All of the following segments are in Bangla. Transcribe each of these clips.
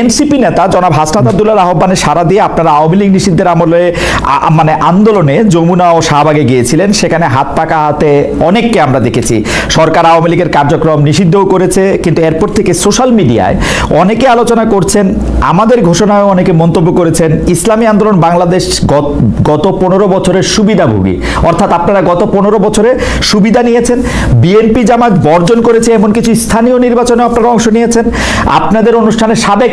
এনসিপি নেতা জনাব হাসনাত আব্দুল্লাহ আহ্বানে সারা দিয়ে আপনারা আওয়ামী লীগ নিষিদ্ধের আমলে মানে আন্দোলনে যমুনা ও শাহবাগে গিয়েছিলেন। সেখানে হাত পাকা হাতে অনেককে আমরা দেখেছি। সরকার আওয়ামী লীগের কার্যক্রম নিষিদ্ধও করেছে, কিন্তু এরপর থেকে সোশ্যাল মিডিয়ায় অনেকে আলোচনা করছেন, আমাদের ঘোষণায় অনেকে মন্তব্য করেছেন, ইসলামী আন্দোলন বাংলাদেশ গত পনেরো বছরের সুবিধাভোগী। অর্থাৎ আপনারা গত পনেরো বছরে সুবিধা নিয়েছেন, বিএনপি জামাত বর্জন করেছে এমন কিছু স্থানীয় নির্বাচনে আপনারা অংশ নিয়েছেন। আপনাদের অনুষ্ঠানে সাবেক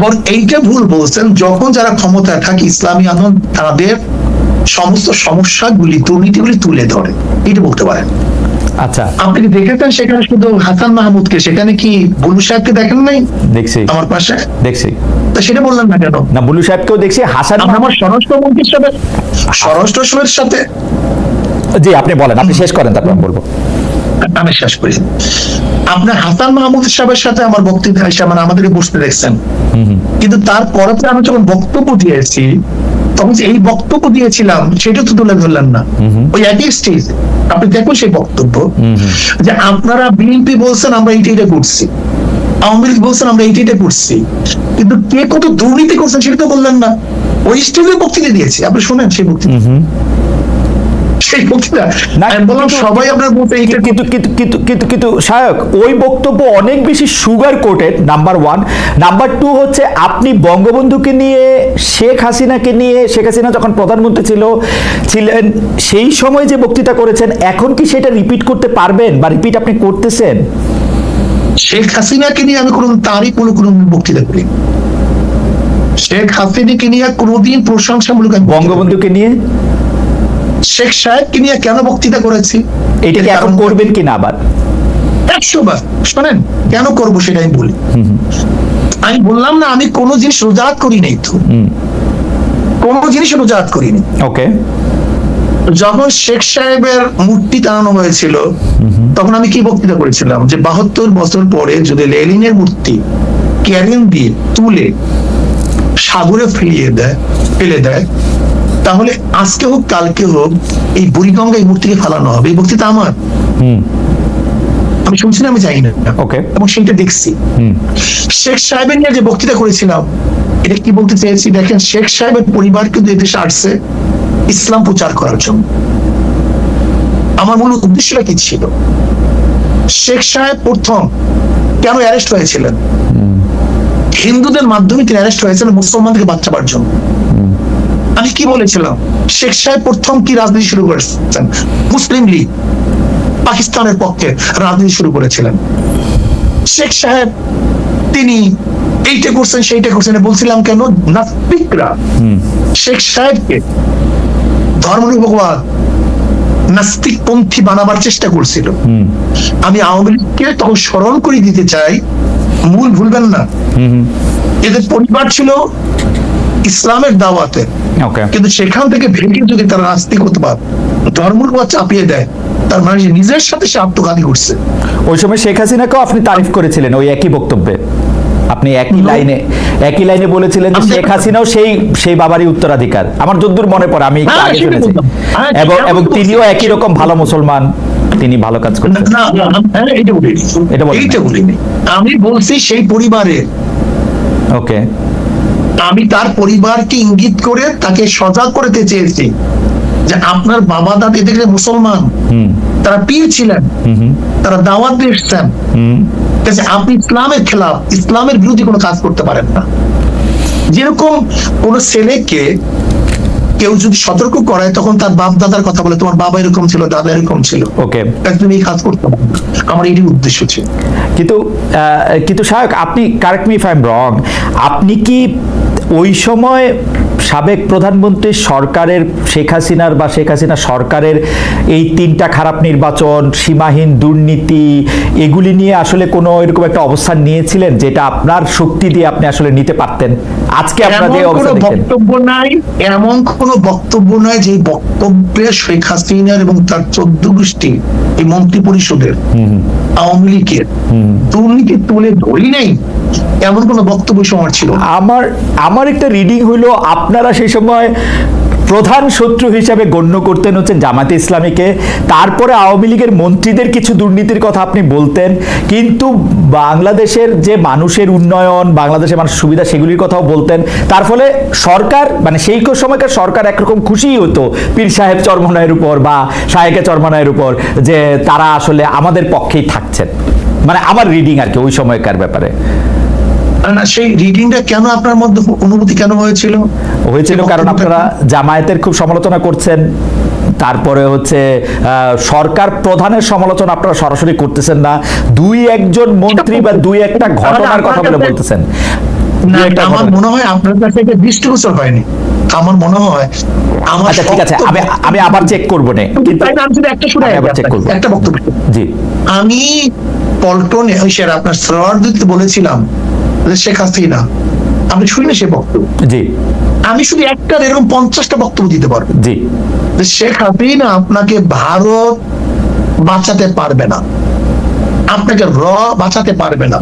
বরং এইটা ভুল বলছেন যখন যারা ক্ষমতায় থাকে ইসলামী আন্দোলন তাদের সমস্ত সমস্যাগুলি দুর্নীতিগুলি তুলে ধরে। এটা বলতে পারেন। আচ্ছা। আপনি কি দেখেছেন সেখানে শুধু হাসান মাহমুদকে? সেখানে কি বুলু সাহেবকে দেখেন নাই? দেখছি। আমার পাশে? দেখছি। তা সেটা বললেন না কেন? না বুলু সাহেবকেও দেখছি হাসান আমরা আমার স্বরাষ্ট্রমন্ত্রীর সাথে স্বরাষ্ট্রের সাথে? জি আপনি বলেন আপনি শেষ করেন তারপর আমি বলব। আমি শেষ করি। আপনার হাসান মাহমুদ সাহেবের সাথে আমার বক্তৃতা মানে আমাদেরকে বসতে দেখছেন। কিন্তু তারপরে তো আমি যখন বক্তব্য দিয়েছি, তখন এই বক্তব্য দিয়েছিলাম, সেটা তো তুলে ধরলেন না। ওই একই স্টেজ। আপনি দেখুন সেই বক্তব্য। যে আপনারা বিএনপি বলছেন, আমরা এইটা এটা করছি। আওয়ামী লীগ বলছেন, আমরা এইটা এটা করছি। কিন্তু কে কত দুর্নীতি করছেন সেটা তো বললেন না। ওই স্টেজে বক্তৃতা দিয়েছি। আপনি শোনেন সেই বক্তৃতা। সেই বক্তৃতা। আমি বললাম সবাই আপনার বলতে কিন্তু কিন্তু কিন্তু কিন্তু সায়ক ওই বক্তব্য অনেক বেশি sugar coated number one number two হচ্ছে আপনি বঙ্গবন্ধুকে নিয়ে শেখ হাসিনাকে নিয়ে শেখ হাসিনা যখন প্রধানমন্ত্রী ছিল ছিলেন সেই সময় যে বক্তৃতা করেছেন এখন কি সেটা রিপিট করতে পারবেন বা রিপিট আপনি করতেছেন? শেখ হাসিনাকে নিয়ে আমি কোনো তারই কোনো কোনো বক্তৃতা করি শেখ হাসিনাকে নিয়ে কোনোদিন প্রশংসামূলক বঙ্গবন্ধুকে নিয়ে। শেখ সাহেবকে নিয়ে কেন বক্তৃতা করেছি? এটা কি এখন করবেন কিনা আবার? একশো বার শোনেন কেন করব সেটা আমি বলি। আমি বললাম না আমি কোনো জিনিস রোজাত করি নাই তো। কোনো জিনিস রোজাত করিনি ওকে। যখন শেখ সাহেবের মূর্তি টানানো হয়েছিল তখন আমি কি বক্তৃতা করেছিলাম? যে বাহাত্তর বছর পরে যদি লেলিনের মূর্তি ক্যারিন দিয়ে তুলে সাগরে ফিরিয়ে দেয় ফেলে দেয় তাহলে আজকে হোক কালকে হোক এই বুড়িগঙ্গা এই মূর্তিকে ফেলানো হবে। এই বক্তৃতা আমার। আমি শুনছি না আমি জানি না। ওকে। এবং সেইটা দেখছি। শেখ সাহেবের নিয়ে যে বক্তৃতা করেছিলাম এটা কি বলতে চেয়েছি? দেখেন শেখ সাহেবের পরিবার কিন্তু এদেশে আসছে ইসলাম প্রচার করার জন্য। আমার মূল উদ্দেশ্যটা কি ছিল? শেখ সাহেব প্রথম কেন অ্যারেস্ট হয়েছিলেন? হিন্দুদের মাধ্যমে তিনি অ্যারেস্ট হয়েছিলেন মুসলমানদেরকে বাচ্চাবার জন্য। আমি কি বলেছিলাম? শেখ সাহেব প্রথম কি রাজনীতি শুরু করেছেন? মুসলিম লীগ পাকিস্তানের পক্ষে রাজনীতি শুরু করেছিলেন। শেখ সাহেব তিনি এইটা করছেন সেইটা করছেন বলছিলাম কেন? নাস্তিকরা। শেখ সাহেবকে ধর্মনিরপেক্ষবাদ নাস্তিক পন্থী বানাবার চেষ্টা করছিল। আমি আওয়ামী লীগকে তখন স্মরণ করে দিতে চাই। মূল ভুলবেন না। এদের পরিবার ছিল ইসলামের দাওয়াতে। কিন্তু সেখান থেকে ভেঙে যদি তারা নাস্তিকতাবাদ ধর্মনিরপেক্ষ চাপিয়ে দেয় তার মানে নিজের সাথে সে আত্মঘাতী করছে ওই সময় শেখ হাসিনাকেও আপনি তারিফ করেছিলেন ওই একই বক্তব্যে। আপনি একই লাইনে একই লাইনে বলেছিলেন যে শেখ হাসিনাও সেই সেই বাবারই উত্তরাধিকার। আমার যদ্দূর মনে পড়ে আমি হ্যাঁ, আগে শুনেছি। হ্যাঁ, এবং এবং তিনিও একই রকম ভালো মুসলমান তিনি ভালো কাজ করছেন হ্যাঁ, এটা। বলিনি আমি বলছি সেই পরিবারের ওকে আমি তার পরিবারকে ইঙ্গিত করে তাকে সজাগ করতে চেয়েছি যে আপনার বাবা দাদি দেখলে মুসলমান। তারা পীর ছিলেন। তারা দাওয়াত এসছেন। আপনি ইসলামের খেলাফ ইসলামের বিরোধী কোনো কাজ করতে পারেন না। যেরকম কোন ছেলেকে কেউ যদি সতর্ক করে তখন তার বাপ দাদার কথা বলে তোমার বাবা এরকম ছিল দাদা এরকম ছিল। ওকে। তুমি এই কাজ করতে আমার এটি উদ্দেশ্য ছিল। কিন্তু কিন্তু সায়ক আপনি correct me if I am wrong আপনি কি ওই সময় সাবেক প্রধানমন্ত্রী সরকারের শেখ হাসিনার বা শেখ হাসিনা সরকারের এই তিনটা খারাপ নির্বাচন সীমাহীন দুর্নীতি এগুলি নিয়ে আসলে কোনো এরকম একটা অবস্থান নিয়েছিলেন যেটা আপনার শক্তি দিয়ে আপনি আসলে নিতে পারতেন? আজকে আপনার যে এমন অবস্থা কোনো বক্তব্য নাই এমন কোনো বক্তব্য নাই যে বক্তব্যে শেখ হাসিনার এবং তার চোদ্দ গোষ্ঠী এই মন্ত্রী পরিষদের আওয়ামী লীগের দুর্নীতি তুলে ধরি নাই। এমন কোনো বক্তব্য সময় ছিল? আমার আমার একটা রিডিং হইল, আপনারা সেই সময় প্রধান শত্রু হিসাবে গণ্য করতেন হচ্ছে জামাতে ইসলামীকে। তারপরে আওয়ামী লীগের মন্ত্রীদের কিছু দুর্নীতির কথা আপনি বলতেন। কিন্তু বাংলাদেশের যে মানুষের উন্নয়ন, বাংলাদেশের মানুষের সুবিধা, সেগুলির কথাও বলতেন। তার ফলে সরকার মানে সেই সময়কার সরকার একরকম খুশিই হতো পীর সাহেব চরমনায়ের উপর বা শাহেকে চরমনায়ের উপর, যে তারা আসলে আমাদের পক্ষেই থাকছেন। মানে আমার রিডিং আর কি, ওই সময়কার ব্যাপারে। না সেই রিডিংটা কেন আপনার মধ্যে অনুভূতি কেন হয়েছিল? হয়েছিল কারণ আপনারা জামায়াতের খুব সমালোচনা করছেন তারপরে হচ্ছে সরকার প্রধানের সমালোচনা আপনারা সরাসরি করতেছেন না। দুই একজন মন্ত্রী বা দুই একটা ঘটনার কথা বলে বলতেছেন। আমার মনে হয় আপনার কাছে এটা দৃষ্টিগোচর হয়নি। আমার মনে হয় আমার আচ্ছা ঠিক আছে আমি আমি আবার চেক করব নে। একটা বক্তব্য। জি। আমি পল্টনে ওই স্যার আপনার সরোয়ার বলেছিলাম শেখ হাসিনা আমি শুনি না সে বক্তব্য? জি। আমি শুধু একটা এরকম পঞ্চাশটা বক্তব্য দিতে পারব। জি। শেখ হাসিনা আপনাকে ভারত বাঁচাতে পারবে না। আপনাকে র বাঁচাতে পারবে না।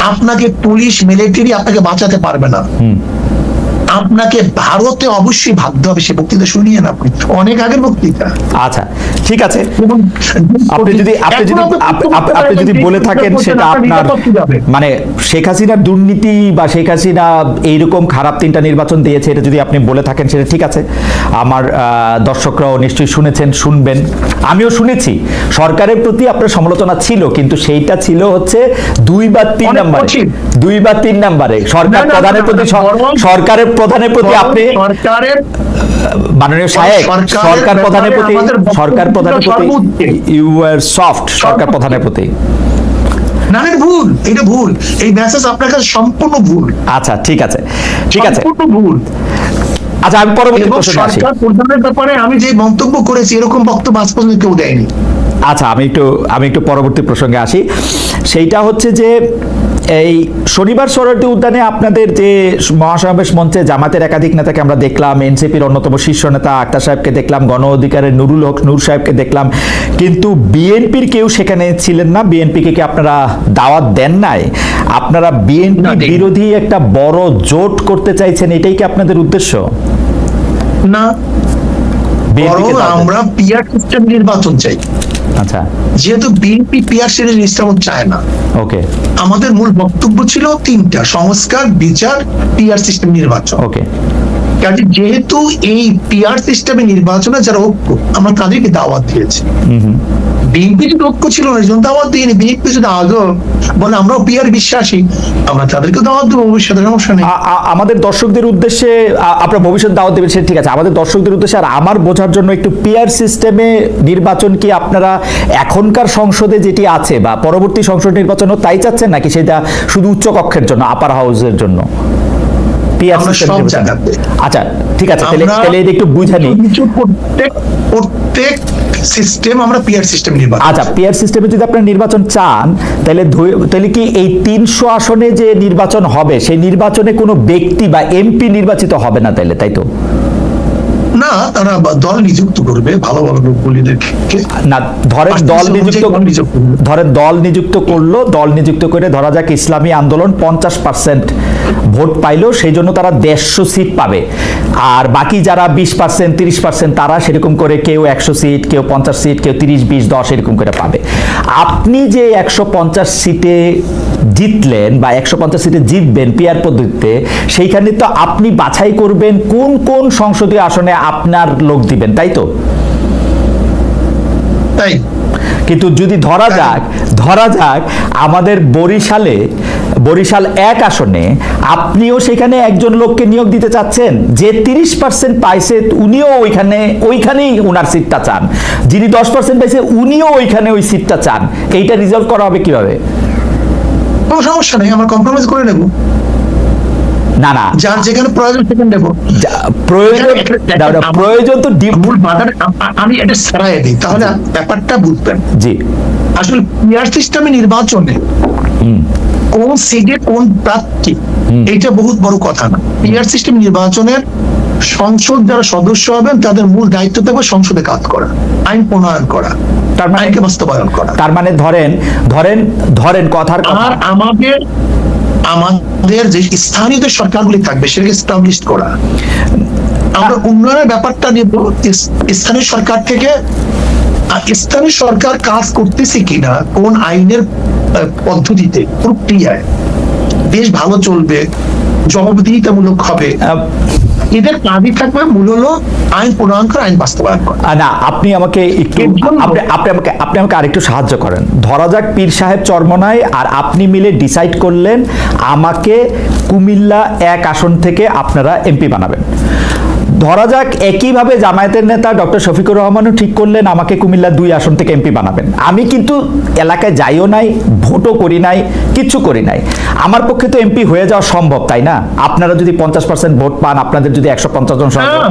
আপনাকে পুলিশ মিলিটারি আপনাকে বাঁচাতে পারবে না। আপনাকে ভারতে অবশ্যই ভাবতে হবে সে বক্তৃতা শুনিয়ে না আপনি। অনেক আগের বক্তৃতা। আচ্ছা ঠিক আছে। আপনি যদি আপনি যদি আপনি আপ- আপ- আপনি যদি বলে থাকেন সেটা আপনার মানে শেখ হাসিনার দুর্নীতি বা শেখ হাসিনা এইরকম খারাপ তিনটা নির্বাচন দিয়েছে এটা যদি আপনি বলে থাকেন সেটা ঠিক আছে। আমার দর্শকরাও নিশ্চয়ই শুনেছেন শুনবেন। আমিও শুনেছি। সরকারের প্রতি আপনার সমালোচনা ছিল কিন্তু সেইটা ছিল হচ্ছে দুই বা তিন নম্বরে। দুই বা তিন নাম্বারে। সরকার প্রধানের প্রতি সরকারের প্রধানের প্রতি আপনি সরকারের মাননীয় সাহেব সরকার প্রধানের প্রতি সরকার প্রধানের প্রতি ইউ আর সফট সরকার প্রধানের প্রতি। না ভুল এটা ভুল। এই মেসেজ আপনার কাছে সম্পূর্ণ ভুল। আচ্ছা ঠিক আছে ঠিক আছে। সম্পূর্ণ ভুল। আচ্ছা আমি পরবর্তী প্রশ্নে আসি। সরকার প্রধানের ব্যাপারে আমি যে মন্তব্য করেছি এরকম বক্তব্য আজ পর্যন্ত কেউ দেয়নি। আচ্ছা আমি একটু আমি একটু পরবর্তী প্রসঙ্গে আসি। সেইটা হচ্ছে যে এই শনিবার সরোয়ার্দী উদ্যানে আপনাদের যে মহাসমাবেশ মঞ্চে জামাতের একাধিক নেতাকে আমরা দেখলাম এনসিপির অন্যতম শীর্ষ নেতা আক্তার সাহেবকে দেখলাম গণ অধিকারের নুরুল হক নূর সাহেবকে দেখলাম। কিন্তু বিএনপির কেউ সেখানে ছিলেন না। বিএনপিকে কি আপনারা দাওয়াত দেন নাই? আপনারা বিএনপি বিরোধী একটা বড় জোট করতে চাইছেন এটাই কি আপনাদের উদ্দেশ্য? না। আমরা পিয়ার সিস্টেম নির্বাচন চাই। আচ্ছা। যেহেতু বিএনপি পিয়ার সিরিজ চায় না। ওকে আমাদের মূল বক্তব্য ছিল তিনটা সংস্কার বিচার পিয়ার সিস্টেম নির্বাচন। ওকে কাজে যেহেতু এই পিয়ার সিস্টেমে নির্বাচনে যারা ঐক্য আমরা তাদেরকে দাওয়াত দিয়েছি। বিএনপি যদি ঐক্য ছিল না দাওয়াত দিইনি বিএনপি যদি আজও বলে আমরাও পিয়ার বিশ্বাসী, আমরা তাদেরকে দাওয়াত দেবো, ভবিষ্যতে সমস্যা নেই। আমাদের দর্শকদের উদ্দেশ্যে আপনার ভবিষ্যৎ দাওয়াত দেবেন সেটা ঠিক আছে। আমাদের দর্শকদের উদ্দেশ্যে আর আমার বোঝার জন্য একটু পিয়ার সিস্টেমে নির্বাচন কি আপনারা এখনকার সংসদে যেটি আছে বা পরবর্তী সংসদ নির্বাচনও তাই চাচ্ছেন নাকি সেটা শুধু উচ্চ কক্ষের জন্য আপার হাউসের জন্য? আচ্ছা ঠিক আছে তাহলে তাহলে একটু প্রত্যেক প্রত্যেক সিস্টেম আমরা পিয়ার সিস্টেম নির্বাচন আচ্ছা পিয়ার সিস্টেমে যদি আপনারা নির্বাচন চান তাহলে তাহলে কি এই তিনশো আসনে যে নির্বাচন হবে সেই নির্বাচনে কোনো ব্যক্তি বা এমপি নির্বাচিত হবে না তাইলে তাই তো? না তারা দল নিযুক্ত করবে ভালো ভালো লোকগুলিদেরকে না ধরেন দল নিযুক্ত ধরেন দল নিযুক্ত করল দল নিযুক্ত করে ধরা যাক ইসলামী আন্দোলন পঞ্চাশ পার্সেন্ট ভোট পাইলো সেই জন্য তারা দেড়শো সিট পাবে। আর বাকি যারা বিশ পার্সেন্ট তিরিশ পার্সেন্ট তারা সেরকম করে কেউ একশো সিট কেউ পঞ্চাশ সিট কেউ তিরিশ বিশ দশ এরকম করে পাবে। আপনি যে একশো পঞ্চাশ সিটে জিতলেন বা একশো পঞ্চাশ সিটে জিতবেন পিয়ার পদ্ধতিতে সেইখানে তো আপনি বাছাই করবেন কোন কোন সংসদীয় আসনে আপনার লোক দিবেন তাই তো? তাই। কিন্তু যদি ধরা যাক ধরা যাক আমাদের বরিশালে বরিশাল এক আসনে আপনিও সেখানে একজন লোককে নিয়োগ দিতে চাচ্ছেন যে তিরিশ পার্সেন্ট পাইছে উনিও ওইখানে ওইখানেই ওনার সিটটা চান। যিনি দশ পার্সেন্ট পাইছে উনিও ওইখানে ওই সিটটা চান। এইটা রিজলভ করা হবে কীভাবে? কোনো সমস্যা নেই আমরা কম্প্রোমাইজ করে নেব। না না। যার যেখানে প্রয়োজন সেখানে দেবো যা- প্রয়োজন প্রয়োজন তো মূল বাধার আমি এটা সারাই দিই তাহলে ব্যাপারটা বুঝবেন। জি। আসলে পিয়ার সিস্টেমে নির্বাচনে কোন সিটে কোন প্রার্থী এটা বহুত বড় কথা না। পিয়ার সিস্টেম নির্বাচনের সংসদ যারা সদস্য হবেন তাদের মূল দায়িত্ব থাকবে সংসদে কাজ করা আইন প্রণয়ন করা। তার মানে- বাস্তবায়ন করা। তার মানে ধরেন ধরেন ধরেন কথার আর আমাদের আমাদের যে স্থানীয় যে সরকারগুলি থাকবে সেটাকে স্টাবলিশ করা। আমরা উন্নয়নের ব্যাপারটা নিয়ে স্থানীয় সরকার থেকে স্থানীয় সরকার কাজ করতেছে কিনা কোন আইনের পদ্ধতিতে প্রক্রিয়ায় দেশ ভালো চলবে জবাবদিহিতামূলক হবে। এদের কাজই থাকবে মূল হলো আইন প্রণয়ন করা আইন বাস্তবায়ন করা। না আপনি আমাকে একটু আপনি আপনি আমাকে আপনি আমাকে আরেকটু সাহায্য করেন। ধরা যাক পীর সাহেব চরমনায় আর আপনি মিলে ডিসাইড করলেন আমাকে কুমিল্লা এক আসন থেকে আপনারা এমপি বানাবেন। ধরা যাক একইভাবে জামায়াতের নেতা ডক্টর শফিকুর রহমানও ঠিক করলেন আমাকে কুমিল্লা দুই আসন থেকে এমপি বানাবেন। আমি কিন্তু এলাকায় যাইও নাই ভোটও করি নাই কিচ্ছু করি নাই। আমার পক্ষে তো এমপি হয়ে যাওয়া সম্ভব তাই না? আপনারা যদি পঞ্চাশ পার্সেন্ট ভোট পান আপনাদের যদি একশো পঞ্চাশ জন হ্যাঁ।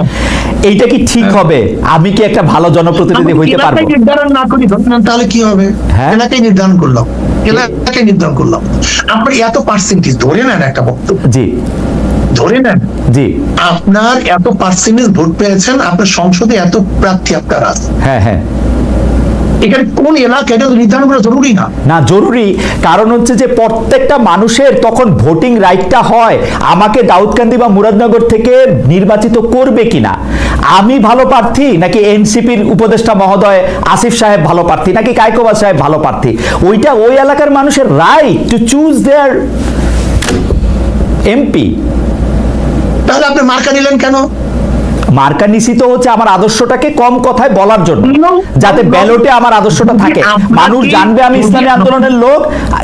এইটা কি ঠিক হবে? আমি কি একটা ভালো জনপ্রতিনিধি হইতে পারব? নির্ধারণ না করি তাহলে কি হবে? হ্যাঁ। এলাকায় নির্ধারণ করলাম। এলাকায় নির্ধারণ করলাম। আপনার এত পার্সেন্টেজ ধরে নেন একটা বক্তব্য। জি। ধরে নেন। জি। আপনার এত পার্সেন্টেজ ভোট পেয়েছেন আপনার সংসদে এত প্রার্থী আপনার আছে। হ্যাঁ হ্যাঁ। এখানে কোন এলাকা এটা নির্ধারণ করা জরুরি না। না জরুরি। কারণ হচ্ছে যে প্রত্যেকটা মানুষের তখন ভোটিং রাইটটা হয় আমাকে দাউদকান্দি বা মুরাদনগর থেকে নির্বাচিত করবে কিনা? আমি ভালো প্রার্থী নাকি এনসিপির উপদেষ্টা মহোদয় আসিফ সাহেব ভালো প্রার্থী নাকি কায়কোবাদ সাহেব ভালো প্রার্থী? ওইটা ওই এলাকার মানুষের right to choose their MP তাহলে আপনি মার্কা নিলেন কেন? মার্কা নিশ্চিত হচ্ছে আমার আদর্শটাকে কম কথায় বলার জন্য। যাতে. ব্যালটে আমার আদর্শটা থাকে। মানুষ জানবে আমি ইসলামী আন্দোলনের লোক।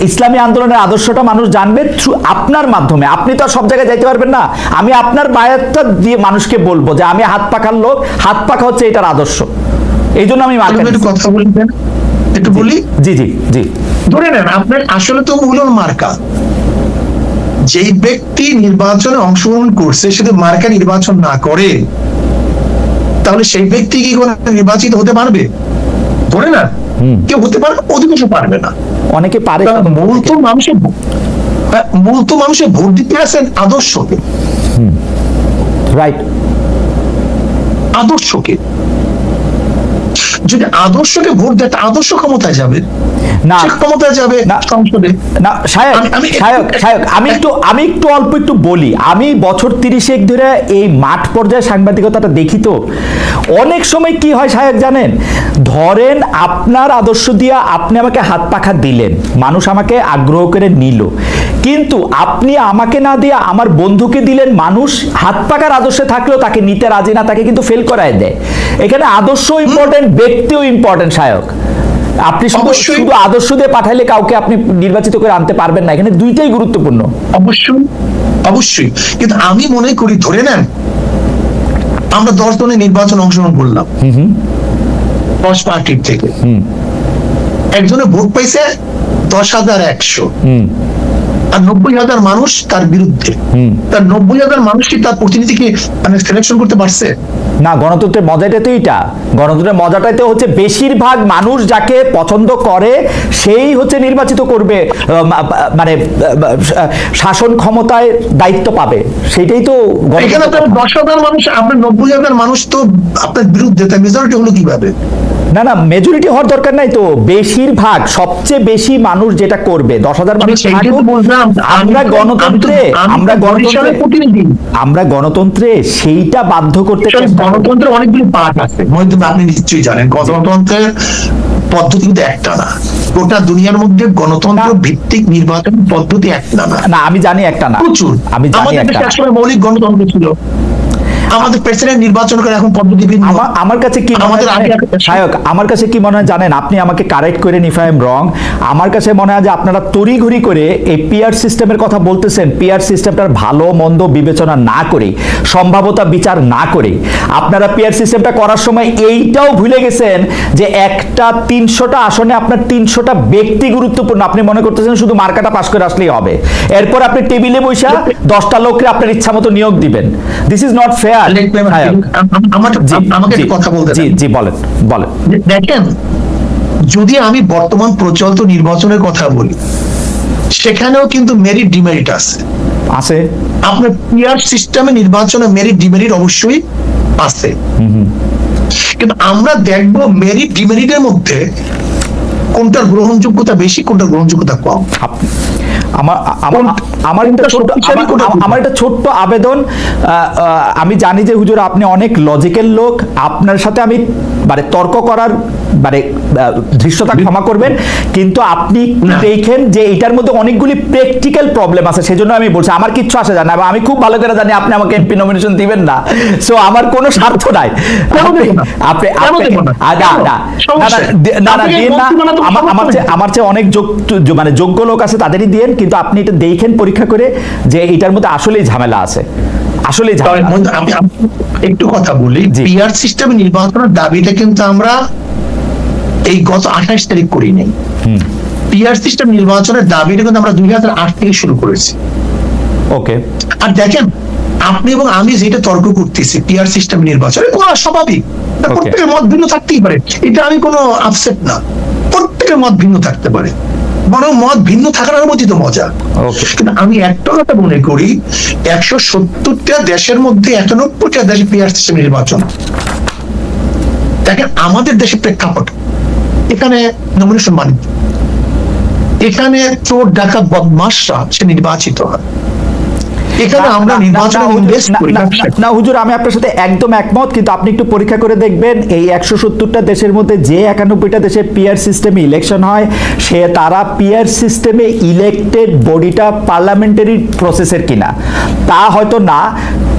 ইসলামী আন্দোলনের আদর্শটা মানুষ জানবে থ্রু আপনার মাধ্যমে। আপনি তো সব জায়গায় যাইতে পারবেন না। আমি আপনার বায়াতটা দিয়ে মানুষকে বলব যে আমি হাত পাখার লোক। হাত পাখা হচ্ছে এটার আদর্শ। এই জন্য আমি মার্কা একটু কথা বলবেন একটু বলি? জি জি জি। ধরে নেন আপনার আসলে তো মূল মার্কা। যেই ব্যক্তি নির্বাচনে অংশগ্রহণ করছে সেটা মার্কা নির্বাচন না করে তাহলে সেই ব্যক্তি কি কোনো নির্বাচিত হতে পারবে? ধরে না। কেউ হতে পারবে অধিকাংশ পারবে না। অনেকে পারে মূল তো মানুষের হ্যাঁ, মূল তো মানুষের ভোট দিতে আসেন আদর্শকে। রাইট আদর্শকে। যদি আদর্শকে ভোট দেয় তা আদর্শ ক্ষমতায় যাবে। না। ক্ষমতায় যাবে না। সংসদে। না সায়ক সায়ক সায়ক আমি একটু আমি একটু অল্প একটু বলি। আমি বছর তিরিশেক ধরে এই মাঠ পর্যায়ে সাংবাদিকতাটা দেখি তো। অনেক সময় কি হয় সায়ক জানেন? ধরেন আপনার আদর্শ দিয়া আপনি আমাকে হাত পাখা দিলেন। মানুষ আমাকে আগ্রহ করে নিল। কিন্তু আপনি আমাকে না দিয়ে আমার বন্ধুকে দিলেন মানুষ হাত পাকার আদর্শে থাকলেও তাকে নিতে রাজি না তাকে কিন্তু ফেল করায় দেয়। এখানে আদর্শ ইম্পর্টেন্ট ব্যক্তিও ইম্পর্টেন্ট সায়ক আপনি শুধু শুধু আদর্শ দিয়ে পাঠাইলে কাউকে আপনি নির্বাচিত করে আনতে পারবেন না। এখানে দুইটাই গুরুত্বপূর্ণ। অবশ্যই অবশ্যই। কিন্তু আমি মনে করি ধরে নেন আমরা দশ জনের নির্বাচন অংশগ্রহণ করলাম। দশ পার্টির থেকে। একজনে ভোট পাইছে দশ হাজার একশো। আর নব্বই হাজার মানুষ তার বিরুদ্ধে। তার নব্বই হাজার মানুষ কি তার প্রতিনিধিকে মানে সিলেকশন করতে পারছে। না গণতন্ত্রের মজাটা তো এইটা। গণতন্ত্রের মজাটাই তো হচ্ছে বেশিরভাগ মানুষ যাকে পছন্দ করে সেই হচ্ছে নির্বাচিত করবে মানে শাসন ক্ষমতায় দায়িত্ব পাবে। সেটাই তো। দশ হাজার মানুষ আপনার নব্বই হাজার মানুষ তো আপনার বিরুদ্ধে তাই মেজরিটি হলো কীভাবে? না না মেজরিটি হওয়ার দরকার নাই তো। বেশিরভাগ সবচেয়ে বেশি মানুষ যেটা করবে দশ হাজার মানুষ আমরা গণতন্ত্রে আমরা গণতন্ত্রে প্রতিনিধি। আমরা গণতন্ত্রে সেইটা বাধ্য করতে। গণতন্ত্রের অনেকগুলো পার্ট আছে। আপনি নিশ্চয়ই জানেন গণতন্ত্রের পদ্ধতি কিন্তু একটা না। গোটা দুনিয়ার মধ্যে গণতন্ত্র ভিত্তিক নির্বাচন পদ্ধতি একটা না। না আমি জানি একটা না। প্রচুর। আমি জানি একটা মৌলিক গণতন্ত্র ছিল। আমাদের প্রেসিডেন্ট নির্বাচন করে এখন পদ্ধতি ভিন্ন আমার কাছে কি আমাদের সায়ক আমার কাছে কি মনে হয় জানেন? আপনি আমাকে কারেক্ট করেন ইফ আই এম রং আমার কাছে মনে হয় যে আপনারা তড়িঘড়ি করে এই পিআর সিস্টেমের কথা বলতেছেন। পিআর সিস্টেমটার ভালো মন্দ বিবেচনা না করে সম্ভাবতা বিচার না করে। আপনারা পিআর সিস্টেমটা করার সময় এইটাও ভুলে গেছেন যে একটা তিনশোটা আসনে আপনার তিনশোটা ব্যক্তি গুরুত্বপূর্ণ। আপনি মনে করতেছেন শুধু মার্কাটা পাশ করে আসলেই হবে। এরপর আপনি টেবিলে বসে দশটা লোককে আপনার ইচ্ছা মতো নিয়োগ দিবেন। দিস ইজ নট ফেয়ার আমাকে আমাকে কথা বলতে জি জি বলেন বলেন। দেখেন যদি আমি বর্তমান প্রচলিত নির্বাচনের কথা বলি সেখানেও কিন্তু মেরিট ডিমেরিট আছে। আছে। আপনার পিয়ার সিস্টেমে নির্বাচনে মেরিট ডিমেরিট অবশ্যই আছে। কিন্তু আমরা দেখব মেরিট ডিমেরিটের মধ্যে কোনটার গ্রহণযোগ্যতা বেশি কোনটার গ্রহণযোগ্যতা কম। আমার আমার আমার একটা ছোট্ট আবেদন আমি জানি যে হুজুর আপনি অনেক লজিক্যাল লোক আপনার সাথে আমি মানে তর্ক করার মানে ধৃষ্টতা ক্ষমা করবেন। কিন্তু আপনি দেখেন যে এটার মধ্যে অনেকগুলি প্র্যাকটিক্যাল প্রবলেম আছে সেজন্য আমি বলছি আমার কিচ্ছু আসে যায় না। এবং আমি খুব ভালো করে জানি আপনি আমাকে এমপি নমিনেশন দিবেন না। সো আমার কোনো স্বার্থ নাই। আপনি না? না? না আমার আমার চেয়ে আমার চেয়ে অনেক যোগ্য মানে যোগ্য লোক আছে তাদেরই দিয়েন। কিন্তু আপনি এটা দেখেন পরীক্ষা করে যে এটার মধ্যে আসলেই ঝামেলা আছে। ঝামেলা আমি একটু কথা বলি। পিআর সিস্টেমে নির্বাচনের দাবিটা কিন্তু আমরা এই গত আঠাশ তারিখ করি নাই। পিআর সিস্টেম নির্বাচনের দাবিটা কিন্তু আমরা দুই হাজার আট থেকে শুরু করেছি। ওকে। আর দেখেন আপনি এবং আমি যেটা তর্ক করতেছি পিআর সিস্টেম নির্বাচন করা স্বাভাবিক। প্রত্যেকের মত ভিন্ন থাকতেই পারে। এটা আমি কোনো আপসেট না। প্রত্যেকের মত ভিন্ন থাকতে পারে। বরং মত ভিন্ন থাকার অনুমতি তো মজা। কিন্তু আমি একটা কথা মনে করি একশো সত্তরটা দেশের মধ্যে একানব্বইটা দেশে পিআর সিস্টেম নির্বাচন। দেখেন আমাদের দেশে প্রেক্ষাপট। এখানে নমিনেশন মানে এখানে চোর ডাকাত বদমাসরা সে নির্বাচিত হয়। এখানে আমরা না, না, নির্বাচনে ইনভেস্ট করি। না, হুজুর আমি আপনার সাথে একদম একমত কিন্তু আপনি একটু পরীক্ষা করে দেখবেন এই একশো সত্তরটা দেশের মধ্যে যে একানব্বইটা দেশে পিয়ার সিস্টেমে ইলেকশন হয় সে তারা পিয়ার সিস্টেমে ইলেক্টেড বডিটা পার্লামেন্টারি প্রসেসের কিনা। তা হয়তো না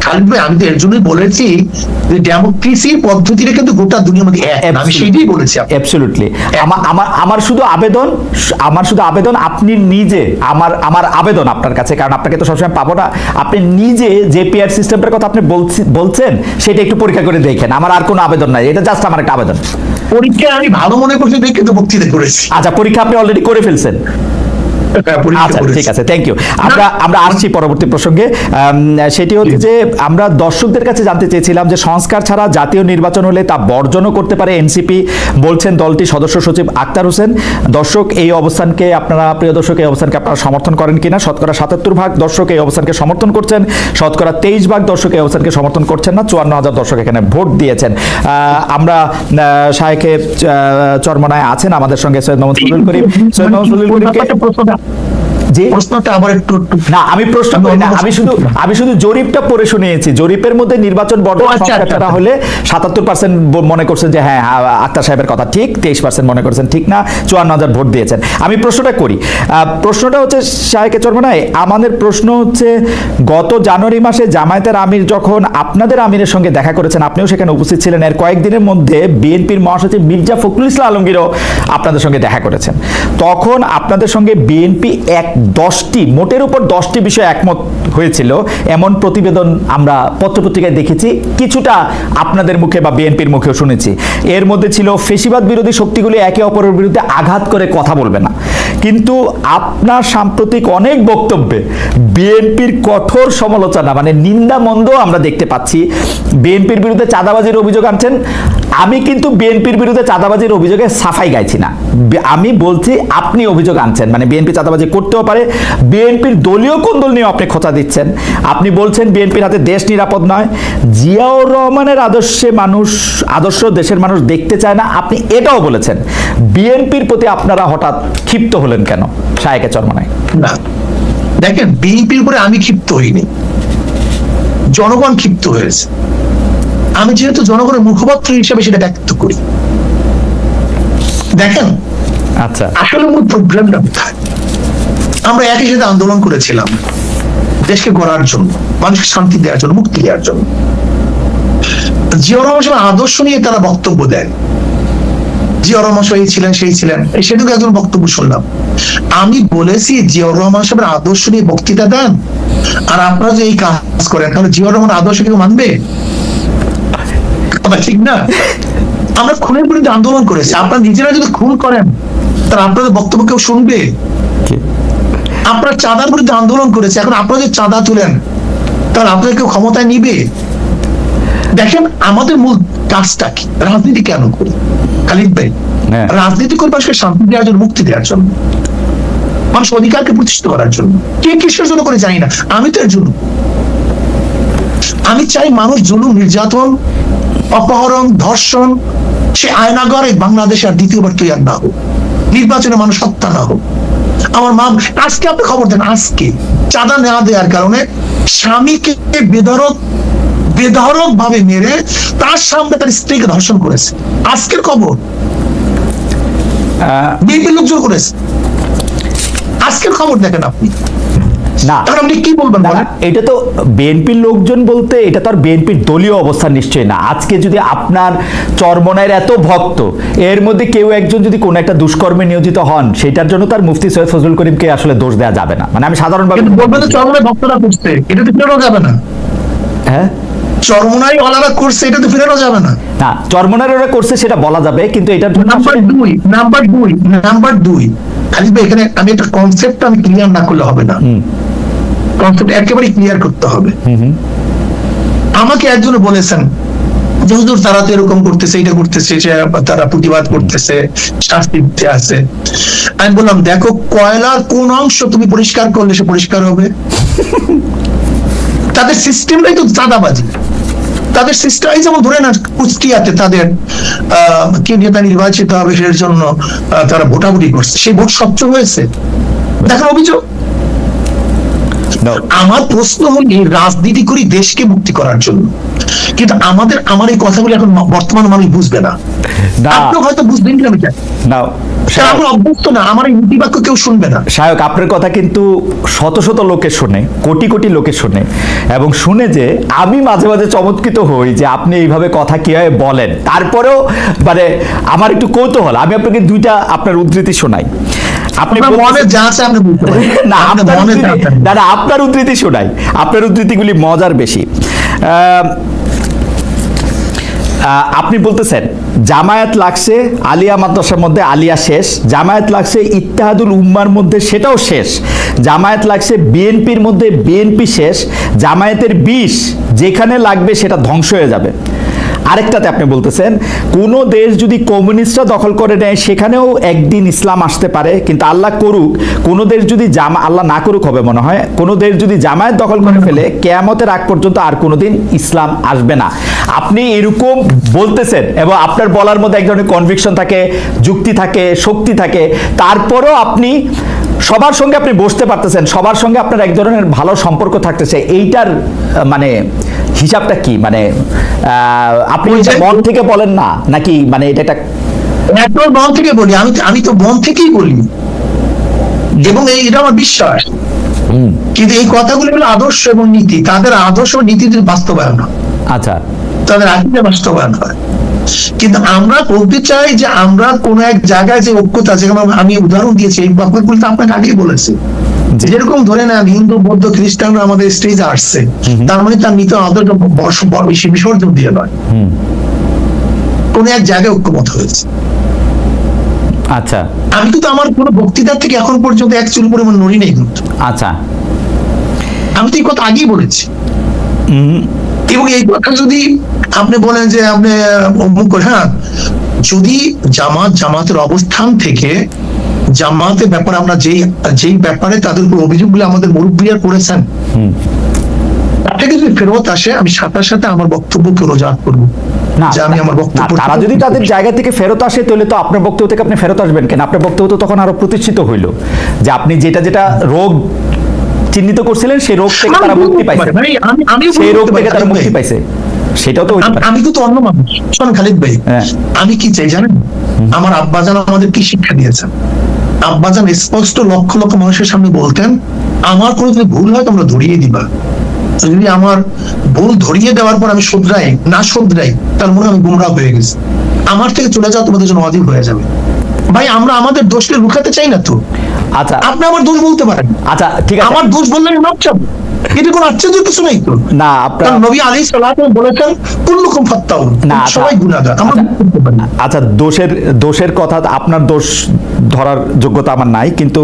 খালেদ ভাই, আমি তো এর জন্যই- বলেছি যে ডেমোক্রেসি পদ্ধতিটা কিন্তু গোটা দুনিয়ার মধ্যে আমি. সেইটাই বলেছি। অ্যাবসলিউটলি আমার আমার আমার শুধু আবেদন আমার শুধু আবেদন আপনি নিজে আমার আমার আবেদন আপনার কাছে কারণ আপনাকে তো সবসময় পাবো না। আপনি নিজে যে পিয়ার সিস্টেমটার কথা আপনি বলছি- বলছেন সেটা একটু পরীক্ষা করে দেখেন। আমার আর কোনো আবেদন নাই। এটা জাস্ট আমার একটা আবেদন। পরীক্ষা আমি ভালো মনে করছি দেখে তো বক্তৃতা করেছি। আচ্ছা পরীক্ষা আপনি অলরেডি করে ফেলছেন। আচ্ছা ঠিক আছে থ্যাংক ইউ আমরা আমরা আসছি পরবর্তী প্রসঙ্গে। সেটি হচ্ছে যে আমরা দর্শকদের কাছে জানতে চেয়েছিলাম যে সংস্কার ছাড়া জাতীয় নির্বাচন হলে তা বর্জনও করতে পারে এনসিপি বলছেন দলটি সদস্য সচিব আক্তার হোসেন। দর্শক এই অবস্থানকে আপনারা প্রিয় দর্শক এই অবস্থানকে আপনারা সমর্থন করেন কিনা? শতকরা সাতাত্তর ভাগ দর্শক এই অবস্থানকে সমর্থন করছেন। শতকরা তেইশ ভাগ দর্শক এই অবস্থানকে সমর্থন করছেন না। চুয়ান্ন হাজার দর্শক এখানে ভোট দিয়েছেন। আহ, আমরা শাহেকে চরমনায় আছেন আমাদের সঙ্গে সৈয়দ মোহাম্মদ ফজলুল করিম। সৈয়দ মোহাম্মদ ফজলুল করিমকে Yep. ব্যাপারটা প্রশ্নটা- আবার একটু না আমি প্রশ্ন করি না আমি শুধু আমি শুধু জরিপটা পড়ে শুনিয়েছি। জরিপের মধ্যে নির্বাচন ও, আচ্ছা, আচ্ছা, আচ্ছা। হলে সাতাত্তর পার্সেন্ট মনে করছেন যে হ্যাঁ আক্তার সাহেবের কথা ঠিক তেইশ পার্সেন্ট মনে করছেন ঠিক না চুয়ান্ন হাজার ভোট দিয়েছেন। আমি প্রশ্নটা করি। প্রশ্নটা হচ্ছে শাহেকে চর্মনায় আমাদের প্রশ্ন হচ্ছে গত জানুয়ারি মাসে জামায়াতের আমির যখন আপনাদের আমিরের সঙ্গে দেখা করেছেন আপনিও সেখানে উপস্থিত ছিলেন এর কয়েকদিনের মধ্যে বিএনপির মহাসচিব মির্জা ফখরুল ইসলাম আলমগীরও আপনাদের সঙ্গে দেখা করেছেন। তখন আপনাদের সঙ্গে বিএনপি এক দশটি, মোটের উপর দশটি বিষয় একমত হয়েছিল। এমন প্রতিবেদন আমরা পত্রপত্রিকায় দেখেছি। কিছুটা আপনাদের মুখে বা বিএনপির মুখেও শুনেছি। এর মধ্যে ছিল, ফেসিবাদ বিরোধী শক্তিগুলি একে অপরের বিরুদ্ধে আঘাত করে কথা বলবে না। কিন্তু আপনার সাম্প্রতিক অনেক বক্তব্যে বিএনপির কঠোর সমালোচনা মানে নিন্দা মন্দ আমরা দেখতে পাচ্ছি। বিএনপির বিরুদ্ধে চাঁদাবাজির অভিযোগ আনছেন। আমি কিন্তু বিএনপির বিরুদ্ধে চাঁদাবাজির অভিযোগে সাফাই গাইছি না। আমি বলছি, আপনি অভিযোগ আনছেন। মানে বিএনপি চাঁদাবাজি করতেও পারে পারে বিএনপির দলীয় কোন্দল নিয়ে আপনি খোঁচা দিচ্ছেন? আপনি বলছেন বিএনপির হাতে দেশ নিরাপদ নয়। জিয়াউর রহমানের আদর্শে মানুষ আদর্শ দেশের মানুষ দেখতে চায় না। আপনি এটাও বলেছেন। বিএনপির প্রতি আপনারা হঠাৎ ক্ষিপ্ত হলেন কেন? শায়েকে চরমনায়। না। দেখেন বিএনপির উপরে আমি ক্ষিপ্ত হইনি। জনগণ ক্ষিপ্ত হয়েছে। আমি যেহেতু জনগণের মুখপাত্র হিসেবে সেটা ব্যক্ত করি। দেখেন আচ্ছা। আসলে মূল প্রবলেমটা কোথায়? আমরা একই সাথে আন্দোলন করেছিলাম। দেশকে গড়ার জন্য, মানুষকে শান্তি দেওয়ার জন্য, মুক্তি দেওয়ার জন্য। রহমান আদর্শ নিয়ে তারা বক্তব্য দেন। রহমান সাহেব এই ছিলেন, সেই ছিলেন। সেটুকু একজন বক্তব্য শুনলাম। আমি বলেছি রহমান সাহেবের আদর্শ নিয়ে বক্তৃতা দেন। আর আপনারা যে এই কাজ করেন, তাহলে রহমান আদর্শ কেউ মানবে? ঠিক না? আমরা খুনের বিরুদ্ধে আন্দোলন করেছি। আপনারা নিজেরা যদি খুন করেন, তাহলে আপনাদের বক্তব্য কেউ শুনবে? আপনারা চাঁদার বিরুদ্ধে আন্দোলন করেছে এখন আপনারা যদি চাঁদা তুলেন তাহলে আপনাদের কেউ ক্ষমতায় নিবে? দেখেন আমাদের মূল কাজটা কি? রাজনীতি কেন করি? খালিদ ভাই হ্যাঁ। রাজনীতি করে মানুষকে শান্তি দেওয়ার জন্য মুক্তি দেওয়ার জন্য মানুষ অধিকারকে প্রতিষ্ঠিত করার জন্য। কে কিসের জন্য করে জানি না। আমি তো এর জন্য আমি চাই মানুষ জুলুম নির্যাতন অপহরণ ধর্ষণ সে আয়নাগরে বাংলাদেশ আর দ্বিতীয়বার তৈরি না হোক। নির্বাচনে মানুষ হত্যা না হোক। আমার মা আজকে আপনি খবর দেন আজকে। চাঁদা না দেওয়ার কারণে স্বামীকে বেধরক বেধরক ভাবে মেরে তার সামনে তার স্ত্রীকে ধর্ষণ করেছে। আজকের খবর। আহ, বিএনপি লোকজন করেছে। আজকের খবর দেখেন আপনি। না। তখন আপনি কি বলবেন এটা তো বিএনপির লোকজন বলতে এটা তো আর বিএনপির দলীয় অবস্থান নিশ্চয়ই না। আজকে যদি আপনার চরমনায়ের এত ভক্ত এর মধ্যে কেউ একজন যদি কোনো একটা দুষ্কর্মে নিয়োজিত হন সেটার জন্য তার মুফতি সৈয়দ ফজলুল করিমকে আসলে দোষ দেওয়া যাবে না। মানে আমি সাধারণভাবে বলবেন চরমনায় ভক্তরা করছে এটা তো ফেরানো যাবে না। হ্যাঁ? চরমনাই ওলারা করছে এটা তো ফেরানো যাবে না। না চরমনার ওরা করছে সেটা বলা যাবে কিন্তু জন্য নাম্বার দুই নাম্বার দুই নাম্বার দুই। খালি এখানে আমি একটা কনসেপ্ট আমি ক্লিয়ার না করলে হবে না। কনসেপ্ট একেবারে ক্লিয়ার করতে হবে। আমাকে একজন বলেছেন যে হুজুর তারা তো এরকম করতেছে এটা করতেছে তারা প্রতিবাদ করতেছে শাস্তি দিতে আছে। আমি বললাম দেখো কয়লার কোন অংশ তুমি পরিষ্কার করলে সে পরিষ্কার হবে? তাদের সিস্টেমটাই তো চাঁদাবাজি। তাদের সিস্টেম এই যেমন ধরে না কুষ্টিয়াতে তাদের আহ, কে নেতা নির্বাচিত হবে সেটার জন্য তারা ভোটাভুটি করছে। সেই ভোট স্বচ্ছ হয়েছে। দেখার অভিযোগ. আমার প্রশ্ন হল রাজনীতি করি দেশকে মুক্তি করার জন্য। কিন্তু আমাদের আমার এই কথাগুলো এখন বর্তমান মানুষ বুঝবে না। আপনি হয়তো বুঝবেন কি আমি না। কারণ অভ্যস্ত না আমার এই নীতি বাক্য কেউ শুনবে না। সায়ক আপনার কথা কিন্তু শত শত লোকে শোনে কোটি কোটি লোকে শোনে এবং শুনে যে আমি মাঝে মাঝে চমৎকৃত হই যে আপনি এইভাবে কথা কীভাবে বলেন। তারপরেও মানে আমার একটু কৌতূহল। আমি আপনাকে দুইটা আপনার উদ্ধৃতি শোনাই। আপনি আপনার মনে যা আছে আপনি বুঝতে পারেন। না আপনার মনে উদ্ধৃতি- আপনার শোনাই। আপনার উদ্ধৃতিগুলি মজার বেশি। আপনি বলতেছেন জামায়াত লাগছে আলিয়া মাদ্রাসার মধ্যে আলিয়া শেষ। জামায়াত লাগছে ইত্তেহাদুল উম্মার মধ্যে সেটাও শেষ। জামায়াত লাগছে বিএনপির মধ্যে বিএনপি শেষ। জামায়াতের বিষ যেখানে লাগবে সেটা ধ্বংস হয়ে যাবে। আরেকটাতে আপনি বলতেছেন, কোন দেশ যদি কমিউনিস্টরা দখল করে নেয়, সেখানেও একদিন ইসলাম আসতে পারে, কিন্তু আল্লাহ করুক, কোন দেশ যদি জামা আল্লাহ না করুক হবে মনে হয়, কোন দেশ যদি জামায়াত দখল করে ফেলে, কেয়ামতের আগ পর্যন্ত আর কোনোদিন ইসলাম আসবে না। আপনি এরকম বলতেছেন, এবং আপনার বলার মধ্যে এক ধরনের কনভিকশন থাকে, যুক্তি থাকে, শক্তি থাকে, তারপরেও আপনি সবার সঙ্গে আপনি বসতে পারতেছেন সবার সঙ্গে আপনার এক ধরনের ভালো সম্পর্ক থাকতেছে এইটার মানে হিসাবটা কি? মানে আপনি মন থেকে বলেন না নাকি মানে এটা একটা মন থেকে বলি আমি আমি তো মন থেকেই বলি। এবং এই এটা আমার বিশ্বাস। হুম, কিন্তু এই কথাগুলো হলো আদর্শ এবং নীতি। তাদের আদর্শ ও নীতির বাস্তবায়ন আচ্ছা। তাদের আকিদা বাস্তবায়ন হয়। কিন্তু আমরা বলতে চাই যে আমরা কোন এক জায়গায় যে ঐক্যতা যেমন আমি উদাহরণ দিয়েছি এই ব্যাপারগুলো তো আপনাকে আগেই বলেছি। যেরকম ধরে নেন হিন্দু বৌদ্ধ খ্রিস্টানরা আমাদের স্টেজে আসছে তার মানে তার নিত বর্ষ- বিসর্জন দিয়ে নয়। কোন এক জায়গায় ঐক্যমত হয়েছে। আচ্ছা। আমি কিন্তু আমার কোনো বক্তৃতার থেকে এখন পর্যন্ত এক চুল পরিমাণ নড়ি নেই কিন্তু। আচ্ছা। আমি তো এই কথা আগেই বলেছি। এবং এই কথা যদি আপনি বলেন যে আপনি অমুক হ্যাঁ যদি জামাত জামাতের অবস্থান থেকে জামাতের ব্যাপারে আমরা যেই যেই ব্যাপারে তাদের উপর অভিযোগগুলো আমাদের মুরব্বীরা করেছেন থেকে যদি ফেরত আসে আমি সাথে সাথে আমার বক্তব্যকে করব। যে আমি আমার বক্তব্য তারা যদি তাদের জায়গা থেকে ফেরত আসে তাহলে তো আপনার বক্তব্য থেকে আপনি ফেরত আসবেন কেন? আপনার বক্তব্য তো তখন আরও প্রতিষ্ঠিত হইল। যে আপনি যেটা যেটা রোগ চিহ্নিত করছিলেন সেই রোগ থেকে তারা মুক্তি পাইছে। সেই রোগ থেকে তারা মুক্তি পাইছে। সেটাও তো আমি- কিন্তু অন্য মানুষ। শোন খালিদ ভাই হ্যাঁ। আমি কি চাই জানেন? আমার আব্বাজান আমাদের কি শিক্ষা দিয়েছেন আব্বাজান স্পষ্ট লক্ষ লক্ষ মানুষের সামনে বলতেন আমার কোনো যদি ভুল হয় তোমরা ধরিয়ে দিবা। যদি আমার ভুল ধরিয়ে দেওয়ার পর আমি শুধরাই না শুধরাই তার মনে আমি গুমরাহ হয়ে গেছি। আমার থেকে চলে যাওয়া তোমাদের জন্য অধীর হয়ে যাবে। ভাই আমরা আমাদের দোষকে লুকাতে চাই না তো? আচ্ছা। আপনি আমার দোষ বলতে পারেন। আচ্ছা ঠিক আছে। আমার দোষ বললেন না মাপ চাবো। এটা কোনো আশ্চর্যের কিছু নেই তো। না আপনার নবী আলী সালাম বলেছেন কুল্লুকুম ফাত্তাউন না, আচ্ছা। সবাই গুনাহগার। আমরা আচ্ছা। পারি আচ্ছা দোষের দোষের কথা আপনার দোষ ধরার যোগ্যতা আমার নাই কিন্তু